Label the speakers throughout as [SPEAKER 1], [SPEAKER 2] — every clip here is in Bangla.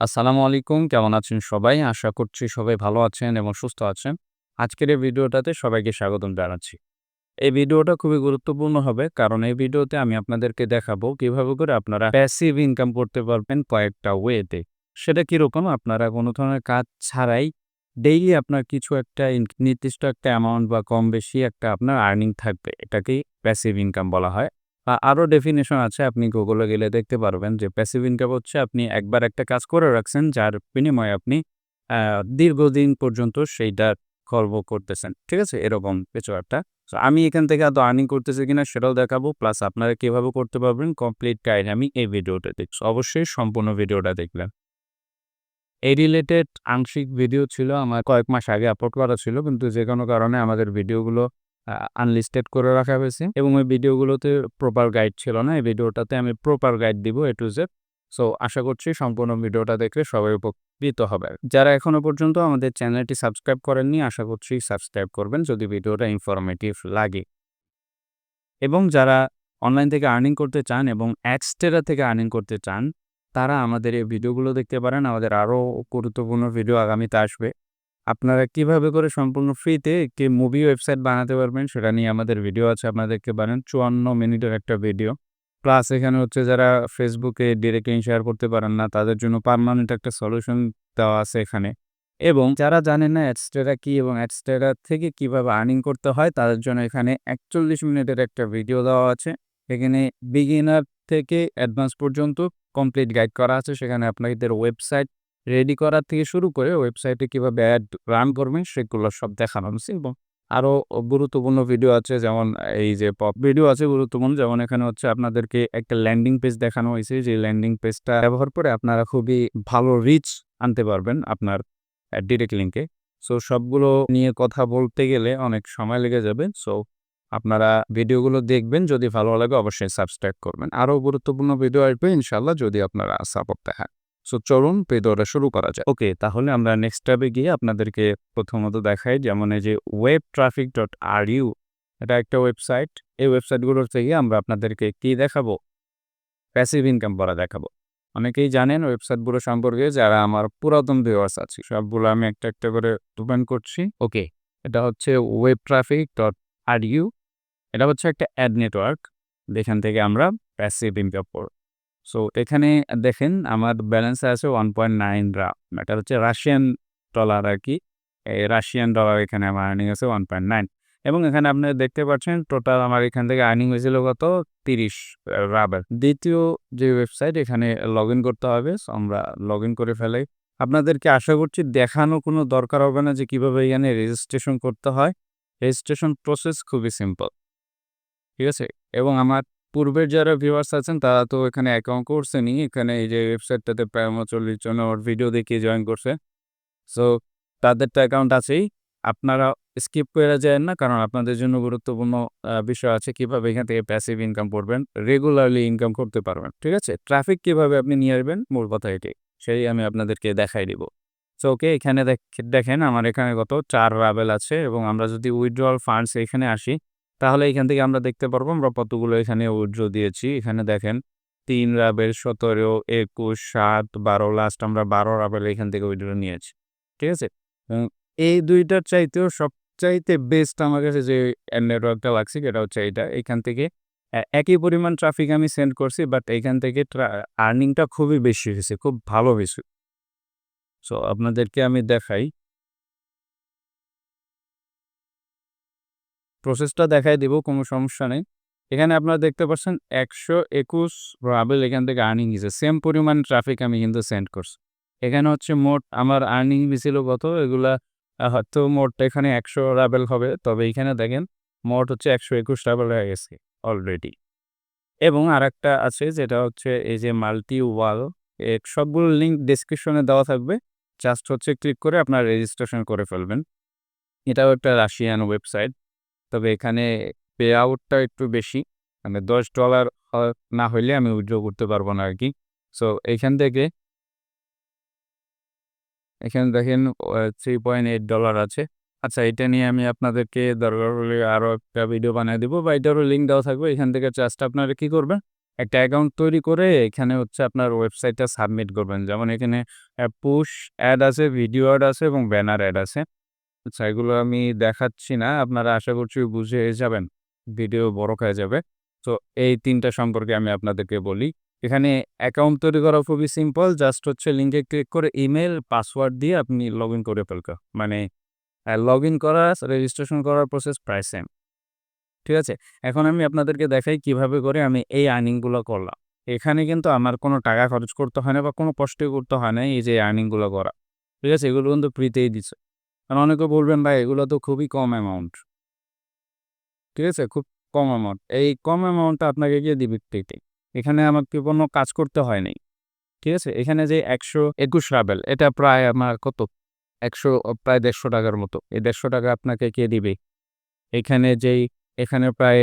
[SPEAKER 1] আসসালামু আলাইকুম, কেমন আছেন সবাই? আশা করছি সবাই ভালো আছেন এবং সুস্থ আছেন। আজকের এই ভিডিওটাতে সবাইকে স্বাগতম জানাচ্ছি। এই ভিডিওটা খুবই গুরুত্বপূর্ণ হবে, কারণ এই ভিডিওতে আমি আপনাদেরকে দেখাবো কীভাবে করে আপনারা প্যাসিভ ইনকাম করতে পারবেন কয়েকটা ওয়েতে সেটা কীরকম? আপনারা কোনো ধরনের কাজ ছাড়াই ডেইলি আপনার কিছু একটা নির্দিষ্ট একটা অ্যামাউন্ট বা কম বেশি একটা আপনার আর্নিং থাকবে। এটাকেই প্যাসিভ ইনকাম বলা হয়। আরও ডেফিনেশন আছে আপনি গুগলে গেলে দেখতে পারবেন যে প্যাসিভ ইনকাম হচ্ছে আপনি একবার একটা কাজ করে রাখছেন যার বিনিময়ে আপনি দীর্ঘদিন পর্যন্ত সেইটা কর্ম করতেছেন। ঠিক আছে? এরকম কিছু একটা। So, আমি এখান থেকে এত আর্নিং করতেছি কিনা সেটাও দেখাবো প্লাস আপনারা কীভাবে করতে পারবেন কমপ্লিট গাইড আমি এই ভিডিওটা দেখছি। অবশ্যই সম্পূর্ণ ভিডিওটা দেখবেন। এই রিলেটেড আংশিক ভিডিও ছিল আমার কয়েক মাস আগে আপলোড করা ছিল কিন্তু যে কোনো কারণে আমাদের ভিডিওগুলো আনলিস্টেড করে রাখা হয়েছে। এবং ওই ভিডিওগুলোতে প্রপার গাইড ছিল না। এই ভিডিওটাতে আমি প্রপার গাইড দিব এ টু জেড সো আশা করছি সম্পূর্ণ ভিডিওটা দেখলে সবাই উপকৃত হবে। যারা এখনও পর্যন্ত আমাদের চ্যানেলটি সাবস্ক্রাইব করেননি, আশা করছি সাবস্ক্রাইব করবেন যদি ভিডিওটা ইনফরমেটিভ লাগে। এবং যারা অনলাইন থেকে আর্নিং করতে চান এবং অ্যাডস্টেরা থেকে আর্নিং করতে চান, তারা আমাদের এই ভিডিওগুলো দেখতে পারেন। আমাদের আরও গুরুত্বপূর্ণ ভিডিও আগামীতে আসবে। আপনারা কীভাবে করে সম্পূর্ণ ফ্রিতে একটি মুভি ওয়েবসাইট বানাতে পারবেন সেটা নিয়ে আমাদের ভিডিও আছে, আপনাদেরকে বানান। চুয়ান্ন মিনিটের একটা ভিডিও প্লাস এখানে হচ্ছে যারা ফেসবুকে ডিরেক্টলি শেয়ার করতে পারেন না, তাদের জন্য পারমানেন্ট একটা সলিউশন দেওয়া আছে এখানে। এবং যারা জানেন না অ্যাডস্টেরা কি এবং অ্যাডস্টেরা থেকে কীভাবে আর্নিং করতে হয়, তাদের জন্য এখানে একচল্লিশ মিনিটের একটা ভিডিও দেওয়া আছে। এখানে বিগিনার থেকে অ্যাডভান্স পর্যন্ত কমপ্লিট গাইড করা আছে। সেখানে আপনাদের ওয়েবসাইট রেডি করার থেকে শুরু করে ওয়েবসাইটে কীভাবে অ্যাড রান করবেন, সেগুলো সব দেখানো হচ্ছে এবং আরও গুরুত্বপূর্ণ ভিডিও আছে যেমন এই যে পপ ভিডিও আছে গুরুত্বপূর্ণ। যেমন এখানে হচ্ছে আপনাদেরকে একটা ল্যান্ডিং পেজ দেখানো হয়েছে। যে ল্যান্ডিং পেজটা ব্যবহার করে আপনারা খুবই ভালো রিচ আনতে পারবেন আপনার ডিরেক্ট লিঙ্কে সো সবগুলো নিয়ে কথা বলতে গেলে অনেক সময় লেগে যাবে। সো আপনারা ভিডিওগুলো দেখবেন, যদি ভালো লাগে অবশ্যই সাবস্ক্রাইব করবেন। আরও গুরুত্বপূর্ণ ভিডিও আসবে ইনশাল্লাহ যদি আপনারা সাপোর্ট দেখান। সো চলুন ভিডিওটা শুরু করা যায় ওকে তাহলে আমরা নেক্সট ট্যাবে গিয়ে আপনাদেরকে প্রথমত দেখাই যেমন এই যে web traffic dot R U এটা একটা ওয়েবসাইট এই ওয়েবসাইটগুলোর থেকে আমরা আপনাদেরকে কি দেখাবো? প্যাসিভ ইনকাম করা দেখাবো। অনেকেই জানেন ওয়েবসাইটগুলো সম্পর্কে যারা আমার পুরাতন ভিউয়ার্স আছে সবগুলো আমি একটা একটা করে ওপেন করছি। ওকে। এটা হচ্ছে web traffic dot R U এটা হচ্ছে একটা অ্যাড নেটওয়ার্ক যেখান থেকে আমরা প্যাসিভ ইনকাম করব। সো এখানে দেখেন আমার ব্যালেন্স আছে ওয়ান পয়েন্ট নাইন রাম এটা হচ্ছে রাশিয়ান ডলার আর কি এই রাশিয়ান ডলার এখানে আমার আর্নিং আছে ওয়ান পয়েন্ট নাইন এবং এখানে আপনি দেখতে পাচ্ছেন টোটাল আমার এখান থেকে আর্নিং হয়েছিল কত? তিরিশ রাবার। দ্বিতীয় যে ওয়েবসাইট এখানে লগ করতে হবে। আমরা লগ করে ফেলাই। আপনাদেরকে আশা করছি দেখানো কোনো দরকার হবে না যে কীভাবে এখানে রেজিস্ট্রেশন করতে হয়। রেজিস্ট্রেশন প্রসেস খুবই সিম্পল ঠিক আছে? এবং আমার পূর্বের যারা ভিউয়ার্স আছেন, তারা তো এখানে অ্যাকাউন্ট করছেনই এখানে এই যে ওয়েবসাইটটাতে প্রায় চল্লিশ জন ওর ভিডিও দেখিয়ে জয়েন করছে। সো তাদের তো অ্যাকাউন্ট আছেই। আপনারা স্কিপ করে যায় না, কারণ আপনাদের জন্য গুরুত্বপূর্ণ বিষয় আছে কীভাবে এখান থেকে প্যাসিভ ইনকাম করবেন রেগুলারলি ইনকাম করতে পারবেন, ঠিক আছে? ট্রাফিক কীভাবে আপনি নিয়ে আসবেন, মূল কথা এটি। সেই আমি আপনাদেরকে দেখাই দিব। সো ওকে এখানে দেখ- দেখেন, আমার এখানে কত, চার রাবেল আছে এবং আমরা যদি উইথড্রল ফান্ডস এখানে আসি তাহলে এখান থেকে আমরা দেখতে পারব, আমরা কতগুলো এখানে উইথড্র দিয়েছি। এখানে দেখেন, তিন রাবেল সতেরো, একুশ, সাত, বারো লাস্ট আমরা বারো রাবেল এখান থেকে উইথড্র নিয়েছি, ঠিক আছে? এই দুইটার চাইতেও সবচাইতে বেস্ট আমার কাছে যে নেটওয়ার্কটা লাগছে, সেটা হচ্ছে এইটা। এখান থেকে একই পরিমাণ ট্রাফিক আমি সেন্ড করছি বাট এখান থেকে আর্নিংটা খুবই বেশি হয়েছে, খুব ভালো হয়েছে। সো আপনাদেরকে আমি দেখাই। প্রসেসটা দেখাই দিব, কোনো সমস্যা নেই। এখানে আপনারা দেখতে পাচ্ছেন একশো একুশ রাবেল এখান থেকে আর্নিং হয়েছে। সেম পরিমাণ ট্রাফিক আমি কিন্তু সেন্ড করছি। এখানে হচ্ছে মোট আমার আর্নিং হয়েছিল কত? এগুলা হয়তো মোট এখানে একশো রাবেল হবে। তবে এখানে দেখেন, মোট হচ্ছে একশো একুশ রাবেল হয়ে গেছে অলরেডি এবং আরেকটা আছে যেটা হচ্ছে এই যে মাল্টি ওয়াল সবগুলো লিঙ্ক ডিসক্রিপশনে দেওয়া থাকবে। জাস্ট হচ্ছে ক্লিক করে আপনার রেজিস্ট্রেশন করে ফেলবেন। এটাও একটা রাশিয়ান ওয়েবসাইট তবে এখানে পে আউটটা একটু বেশি। মানে দশ ডলার না হইলে আমি উইথড্র করতে পারব না আর কি সো এখান থেকে এখানে দেখেন থ্রি পয়েন্ট এইট ডলার আছে। আচ্ছা এটা নিয়ে আমি আপনাদেরকে দরকার হলে আরও একটা ভিডিও বানিয়ে দেবো। বা এটারও লিঙ্ক দেওয়া থাকবে। এখান থেকে জাস্ট আপনারা কী করবেন? একটা অ্যাকাউন্ট তৈরি করে এখানে হচ্ছে আপনার ওয়েবসাইটটা সাবমিট করবেন। যেমন এখানে পুশ অ্যাড আছে, ভিডিও অ্যাড আছে এবং ব্যানার অ্যাড আছে। আচ্ছা এগুলো আমি দেখাচ্ছি না। আপনারা আশা করছি বুঝে যাবেন। ভিডিও বড় হয়ে যাবে। তো এই তিনটা সম্পর্কে আমি আপনাদেরকে বলি। এখানে অ্যাকাউন্ট তৈরি করা খুবই সিম্পল। জাস্ট হচ্ছে লিঙ্কে ক্লিক করে ইমেইল, পাসওয়ার্ড দিয়ে আপনি লগইন করে ফেলকা। মানে অ্যা লগইন করা, রেজিস্ট্রেশন করার প্রসেস প্রায় সেম। ঠিক আছে? এখন আমি আপনাদেরকে দেখাই কীভাবে করে আমি এই আর্নিংগুলো করলাম। এখানে কিন্তু আমার কোনো টাকা খরচ করতে হয় না বা কোনো কষ্টই করতে হয় না এই যে আর্নিংগুলো করা। ঠিক আছে? এগুলো কিন্তু ফ্রিতেই দিছে। কারণ অনেকে বলবেন, ভাই, এগুলো তো খুবই কম অ্যামাউন্ট। ঠিক আছে? খুব কম অ্যামাউন্ট। এই কম অ্যামাউন্টটা আপনাকে কে দিবে ফ্রিতে? এখানে আমাকে কোনো কাজ করতে হয় নাই। ঠিক আছে? এখানে যে ১২১ রাবেল, এটা প্রায় আমার কত? ১০০ প্রায় ৳১৫০ মতো। এই ৳১৫০ আপনাকে কে দিবে? এখানে যেই, এখানে প্রায়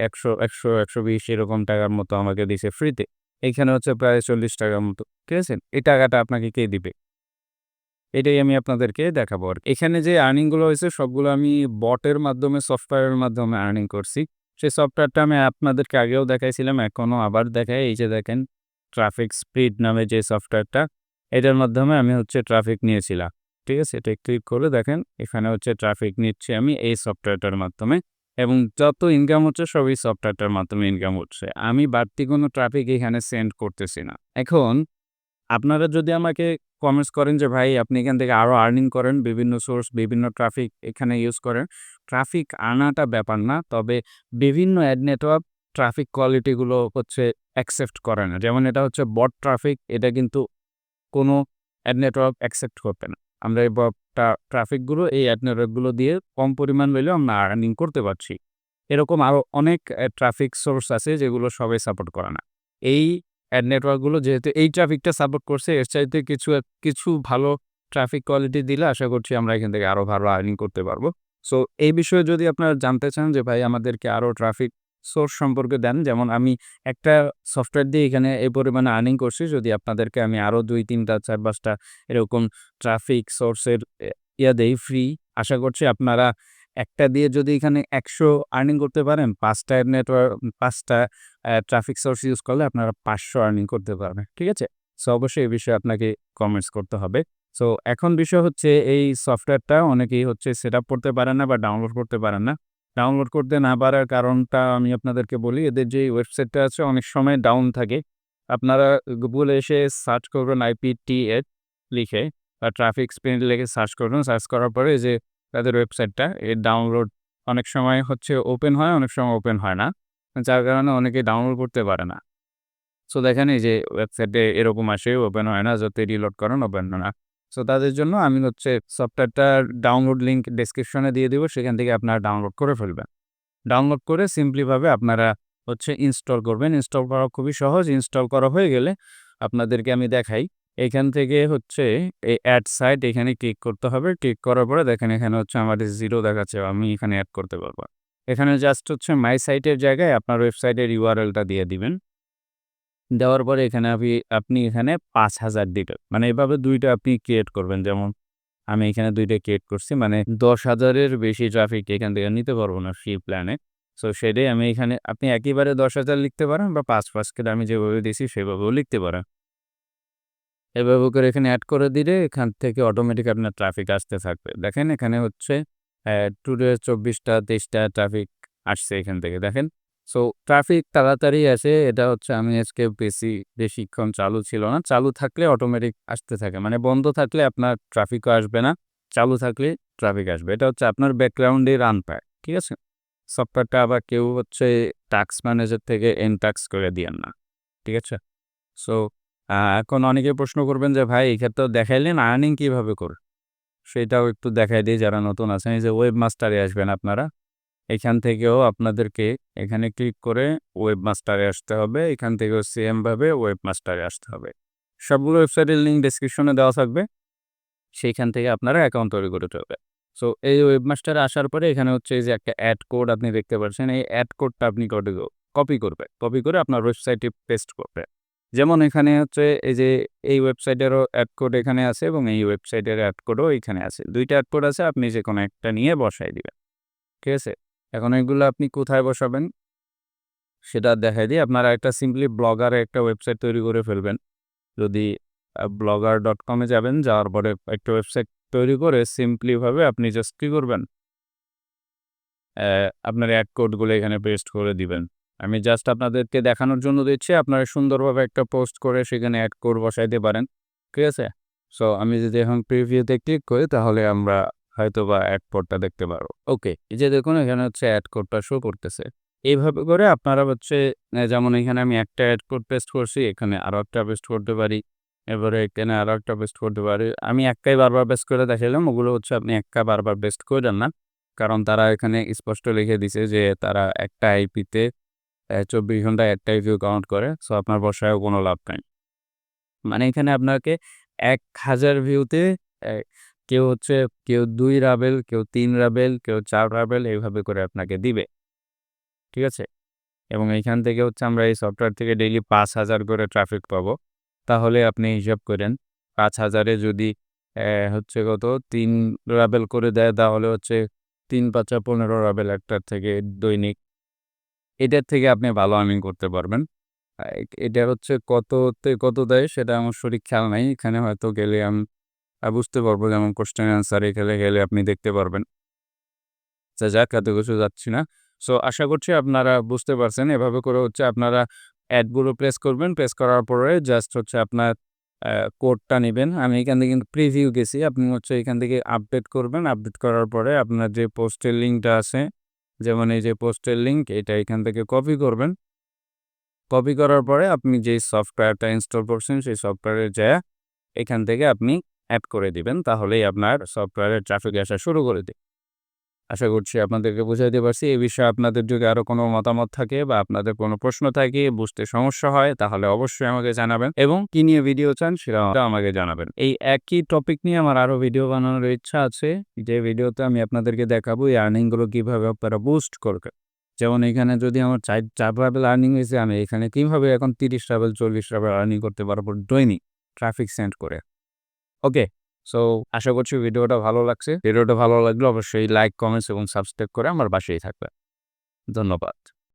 [SPEAKER 1] একশো একশো একশো বিশ এরকম টাকার মতো আমাকে দিছে ফ্রিতে। এইখানে হচ্ছে প্রায় ৳৪০ মতো। ঠিক আছে? এই টাকাটা আপনাকে কে দিবে? এটাই আমি আপনাদেরকে দেখাবো আরকি। এখানে যে আর্নিংগুলো হয়েছে সবগুলো আমি বটের মাধ্যমে সফটওয়্যারের মাধ্যমে আর্নিং করছি। সেই সফটওয়্যারটা আমি আপনাদেরকে আগেও দেখাইছিলাম, এখনও আবার দেখাই। এই যে দেখেন ট্রাফিক স্পিড নামে যে সফটওয়্যারটা, এটার মাধ্যমে আমি হচ্ছে ট্রাফিক নিয়েছিলাম। ঠিক আছে? এটা ক্লিক করে দেখেন এখানে হচ্ছে ট্রাফিক নিচ্ছি আমি এই সফটওয়্যারটার মাধ্যমে এবং যত ইনকাম হচ্ছে সবই সফটওয়্যারটার মাধ্যমে ইনকাম হচ্ছে। আমি বাড়তি কোনো ট্রাফিক এখানে সেন্ড করতেছি না। এখন আপনারা যদি আমাকে কমেন্টস করেন যে ভাই আপনি এখান থেকে আরও আর্নিং করেন, বিভিন্ন সোর্স, বিভিন্ন ট্রাফিক এখানে ইউজ করেন। ট্রাফিক আনাটা ব্যাপার না। তবে বিভিন্ন অ্যাড নেটওয়ার্ক ট্রাফিক কোয়ালিটিগুলো হচ্ছে অ্যাকসেপ্ট করে না। যেমন এটা হচ্ছে বট ট্রাফিক এটা কিন্তু কোনো অ্যাড নেটওয়ার্ক অ্যাকসেপ্ট করবে না। আমরা এই বট ট্রাফিকগুলো এই অ্যাড নেটওয়ার্কগুলো দিয়ে কম পরিমাণ হইলেও আমরা আর্নিং করতে পারছি। এরকম আরও অনেক ট্রাফিক সোর্স আছে যেগুলো সবাই সাপোর্ট করে না। এই অ্যাড নেটওয়ার্কগুলো যেহেতু এই ট্রাফিকটা সাপোর্ট করছে, এর চাইতে কিছু কিছু ভালো ট্রাফিক কোয়ালিটি দিলে আশা করছি আমরা এখান থেকে আরও ভালো আর্নিং করতে পারব। সো এই বিষয়ে যদি আপনারা জানতে চান যে ভাই আমাদেরকে আরও ট্রাফিক সোর্স সম্পর্কে দেন। যেমন আমি একটা সফটওয়্যার দিয়ে এখানে এই পরিমাণে আর্নিং করছি। যদি আপনাদেরকে আমি আরও দুই, তিনটা, চার, পাঁচটা এরকম ট্রাফিক সোর্সের ইয়া দেই ফ্রি। আশা করছি আপনারা একটা দিয়ে যদি এখানে ১০০ আর্নিং করতে পারেন, পাঁচটা নেটওয়ার্ক পাঁচটা ট্রাফিক সোর্স ইউজ করলে আপনারা ৫০০ আর্নিং করতে পারবেন। ঠিক আছে? সো অবশ্যই এই বিষয়ে আপনাকে কমেন্টস করতে হবে। সো এখন বিষয় হচ্ছে এই সফটওয়্যারটা অনেকেই হচ্ছে সেট আপ করতে পারেন না বা ডাউনলোড করতে পারেন না। ডাউনলোড করতে না পারার কারণটা আমি আপনাদেরকে বলি। এদের যে ওয়েবসাইটটা আছে অনেক সময় ডাউন থাকে। আপনারা গুগলে এসে সার্চ করবেন আইপিটিএইচ লিখে বা ট্রাফিক স্পিড লিখে সার্চ করবেন। সার্চ করার পরে যে তাদের ওয়েবসাইটটা এর ডাউনলোড অনেক সময় হচ্ছে ওপেন হয়, অনেক সময় ওপেন হয় না। যার কারণে অনেকে ডাউনলোড করতে পারে না। সো দেখেন এই যে ওয়েবসাইটে এরকম আসে ওপেন হয় না। যতই রিলোড করেন ওপেন হয় না। সো তাদের জন্য আমি হচ্ছে সফটওয়্যারটার ডাউনলোড লিঙ্ক ডেসক্রিপশনে দিয়ে দিব। সেখান থেকে আপনারা ডাউনলোড করে ফেলবেন। ডাউনলোড করে সিম্পলিভাবে আপনারা হচ্ছে ইনস্টল করবেন। ইনস্টল করা খুবই সহজ। ইনস্টল করা হয়ে গেলে আপনাদেরকে আমি দেখাই। এখান থেকে হচ্ছে এই অ্যাড সাইট এখানে ক্লিক করতে হবে। ক্লিক করার পরে দেখেন এখানে হচ্ছে আমাদের জিরো দেখাচ্ছে। আমি এখানে অ্যাড করতে পারব। এখানে জাস্ট হচ্ছে মাই সাইটের জায়গায় আপনার ওয়েবসাইটের ইউআরএলটা দিয়ে দিবেন। দেওয়ার পরে এখানে আপনি আপনি এখানে ৫০০০ দিবেন। মানে এভাবে দুইটা আপনি ক্রিয়েট করবেন। যেমন আমি এখানে দুইটা ক্রিয়েট করছি। মানে দশ হাজারের বেশি ট্রাফিক এখান থেকে নিতে পারব না ফ্রি প্ল্যানে। সো সেটাই আমি এখানে আপনি একেবারে ১০০০০ লিখতে পারেন বা ৫, ৫ করে আমি যেভাবে দিছি সেভাবেও লিখতে পারেন। এভাবে করে এখানে অ্যাড করে দিলে এখান থেকে অটোমেটিক আপনার ট্রাফিক আসতে থাকবে। দেখেন এখানে হচ্ছে অ্যা টুডে ২৪ টা ২৩ ট্রাফিক আসছে এখান থেকে, দেখেন। সো ট্রাফিক তাড়াতাড়ি আসে, এটা হচ্ছে আমি আজকে বেশি, বেশিক্ষণ চালু ছিল না। চালু থাকলে অটোমেটিক আসতে থাকে। মানে বন্ধ থাকলে আপনার ট্রাফিকও আসবে না। চালু থাকলে ট্রাফিক আসবে। এটা হচ্ছে আপনার ব্যাকগ্রাউন্ডে রান পায়। ঠিক আছে? সফটওয়্যারটা আবার কেউ হচ্ছে টাক্স ম্যানেজার থেকে এনটাস্ক করে দিয়েন না। ঠিক আছে? সো এখন অনেকে প্রশ্ন করবেন যে, ভাই তো দেখাইলেন আর্নিং কীভাবে কর সেটাও একটু দেখাই দেই যারা নতুন আছেন। এই যে ওয়েব মাস্টারে আসবেন আপনারা। এখান থেকেও আপনাদেরকে এখানে ক্লিক করে ওয়েব মাস্টারে আসতে হবে। এখান থেকেও সেম ভাবে ওয়েবমাস্টারে আসতে হবে। সবগুলো ওয়েবসাইটের লিঙ্ক ডেসক্রিপশনে দেওয়া থাকবে। সেইখান থেকে আপনারা অ্যাকাউন্ট তৈরি করে ফেলবেন। সো, এই ওয়েবমাস্টারে আসার পরে এখানে হচ্ছে এই যে একটা অ্যাড কোড আপনি দেখতে পাচ্ছেন। এই অ্যাড কোডটা আপনি কপি করবেন। কপি করে আপনার ওয়েবসাইটে পেস্ট করবেন। যেমন এখানে হচ্ছে এই যে, এই ওয়েবসাইটেরও অ্যাড কোড এখানে আছে এবং এই ওয়েবসাইটের অ্যাড কোডও এখানে আছে। দুইটা অ্যাড কোড আছে, আপনি যে কোনো একটা নিয়ে বসায় দিবেন। ঠিক আছে? এখন এগুলো আপনি কোথায় বসাবেন? সেটা দেখাই দিই আপনারা একটা সিম্পলি ব্লগারে একটা ওয়েবসাইট তৈরি করে ফেলবেন যদি ব্লগার ডট কমে যাবেন, যাওয়ার পরে একটা ওয়েবসাইট তৈরি করে সিম্পলিভাবে আপনি জাস্ট কী করবেন আপনার অ্যাড কোডগুলো এখানে পেস্ট করে দিবেন আমি জাস্ট আপনাদেরকে দেখানোর জন্য দিচ্ছি। আপনারা সুন্দরভাবে একটা পোস্ট করে সেখানে অ্যাড কোড বসাইতে পারেন। ঠিক আছে? সো আমি যদি এখন প্রিভিউতে ক্লিক করি, তাহলে আমরা হয়তো বা অ্যাড কোডটা দেখতে পারব। ওকে এই যে দেখুন, এখানে হচ্ছে অ্যাড কোডটা শো করতেছে। এইভাবে করে আপনারা হচ্ছে যেমন এখানে আমি একটা অ্যাড কোড পেস্ট করছি, এখানে আরও একটা পেস্ট করতে পারি। এবারে এখানে আরও একটা পেস্ট করতে পারি। আমি একটাই বারবার পেস্ট করে দেখালাম ওগুলো হচ্ছে আপনি একটা বারবার পেস্ট করেন না। কারণ তারা এখানে স্পষ্ট লিখে দিছে যে তারা একটা আইপিতে চব্বিশ ঘন্টায় একটা ভিউ কাউন্ট করে সো আপনার বসায়ও কোনো লাভ নাই। মানে এখানে আপনাকে এক হাজার ভিউতে কেউ হচ্ছে, কেউ দুই রাবেল, কেউ তিন রাবেল, কেউ চার রাবেল এইভাবে করে আপনাকে দিবে। ঠিক আছে? এবং এইখান থেকে হচ্ছে আমরা এই সফটওয়্যার থেকে ডেইলি পাঁচ হাজার করে ট্রাফিক পাবো। তাহলে আপনি হিসাব করেন, পাঁচ হাজারে যদি হচ্ছে কত? তিন রাবেল করে দেয়, তাহলে হচ্ছে তিন পাঁচা পনেরো রাবেল একটার থেকে দৈনিক এটার থেকে আপনি ভালো আর্নিং করতে পারবেন। এটা হচ্ছে কততে কত দেয় সেটা আমার সঠিক খেয়াল নাই। এখানে হয়তো গেলে আমি বুঝতে পারব যেমন কোশ্চেন অ্যান্সার এখানে গেলে আপনি দেখতে পারবেন। যা যাক, এত কিছু যাচ্ছি না। সো আশা করছি আপনারা বুঝতে পারছেন। এভাবে করে হচ্ছে আপনারা অ্যাডগুলো প্রেস করবেন। প্রেস করার পরে জাস্ট হচ্ছে আপনার কোডটা নেবেন। আমি এখান থেকে কিন্তু প্রিভিউ গেছি। আপনি হচ্ছে এখান থেকে আপডেট করবেন। আপডেট করার পরে আপনার যে পোস্টের লিঙ্কটা আছে যেমন এই যে পোস্টের লিঙ্ক এটা এখান থেকে কপি করবেন। কপি করার পরে আপনি যে সফটওয়্যারটা ইনস্টল করছেন, সেই সফটওয়্যারের যায় এখান থেকে আপনি অ্যাড করে দিবেন। তাহলেই আপনার সফটওয়্যারের ট্রাফিক আসা শুরু করে দিবে। আশা করছি আপনাদেরকে বুঝাইতে পারছি। এই বিষয়ে আপনাদের যদি আরও কোনো মতামত থাকে বা আপনাদের কোনো প্রশ্ন থাকে, বুঝতে সমস্যা হয়, তাহলে অবশ্যই আমাকে জানাবেন এবং কি নিয়ে ভিডিও চান সেটা আমাকে জানাবেন। এই একই টপিক নিয়ে আমার আরও ভিডিও বানানোর ইচ্ছা আছে। যে ভিডিওতে আমি আপনাদেরকে দেখাবো এই আর্নিংগুলো কীভাবে আপনারা বুস্ট করবেন। যেমন এখানে যদি আমার চার চার ট্রাভেল আর্নিং হয়েছে, আমি এখানে কীভাবে এখন তিরিশ ট্রাভেল চল্লিশ ট্রাভেল আর্নিং করতে পারব দৈনিক ট্রাফিক সেন্ড করে। ওকে সো আশা করছি ভিডিওটা ভালো লাগছে। ভিডিওটা ভালো লাগলে অবশ্যই লাইক কমেন্টস এবং সাবস্ক্রাইব করে আমার বাসায় থাকবে ধন্যবাদ।